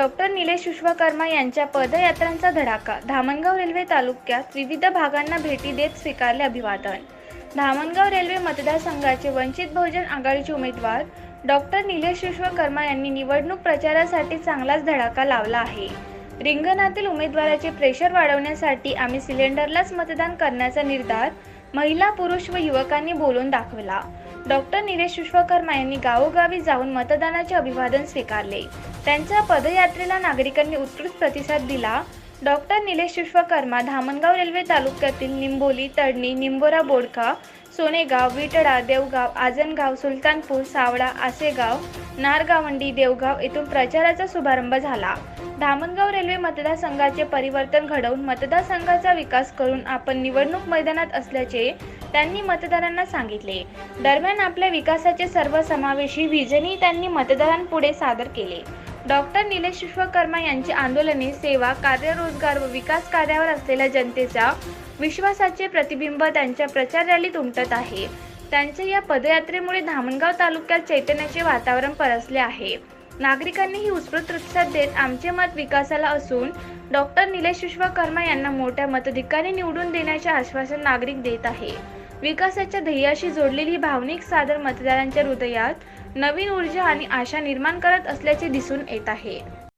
Doctor Nilesh Vishwakarma यांच्या पदयात्रांचा धडाका Dhamangaon railway तालुक्यात विविध भागांना भेटी देत स्वीकारले अभिवादन. धामणगाव रेल्वे मतदारसंघाचे वंचित बहुजन आघाडीचे उमेदवार डॉक्टर निलेश विश्वकर्मा यांनी निवडणूक प्रचारासाठी चांगलाच धडाका लावला आहे. रिंगणातील उमेदवाराचे प्रेशर वाढवण्यासाठी आम्ही सिलेंडरलाच मतदान करण्याचा निर्धार महिला पुरुष व युवकांनी बोलून दाखवला. डॉक्टर निलेश विश्वकर्मा यांनी गावोगावी जाऊन मतदानाचे अभिवादन स्वीकारले. त्यांच्या पदयात्रेला नागरिकांनी उत्कृष्ट प्रतिसाद दिला. डॉक्टर निलेश विश्वकर्मा धामणगाव रेल्वे तालुक्यातील निंबोली तडणी निंबोरा बोडका सोनेगाव विटडा देवगाव आजनगाव सुलतानपूर सावळा आसेगाव नारगावंडी देवगाव येथून प्रचाराचा शुभारंभ झाला. धामणगाव रेल्वे मतदारसंघाचे परिवर्तन घडवून मतदारसंघाचा विकास करून आपण निवडणूक मैदानात असल्याचे त्यांनी मतदारांना सांगितले. दरम्यान आपल्या विकासाचे सर्वसमावेशी व्हिजनही त्यांनी मतदारांपुढे सादर केले. डॉक्टर निलेश विश्वकर्मा यांची आंदोलने सेवा कार्यरोजगार व विकास कार्यावर असलेल्या जनतेचा विश्वासाचे प्रतिबिंब त्यांच्या प्रचार रॅलीत उमटत आहे. त्यांच्या या पदयात्रेमुळे धामणगाव तालुक्यात चैतन्याचे वातावरण परसले आहे. नागरिकांनीही उत्स्फूर्त प्रतिसाद देत आमचे मत विकासाला असून डॉक्टर निलेश विश्वकर्मा यांना मोठ्या मताधिकारी निवडून देण्याचे आश्वासन नागरिक देत आहे. विकासाच्या ध्येयाशी जोडलेली भावनिक सादर मतदारांच्या हृदयात नवीन ऊर्जा आणि आशा निर्माण करत असल्याचे दिसून येत आहे.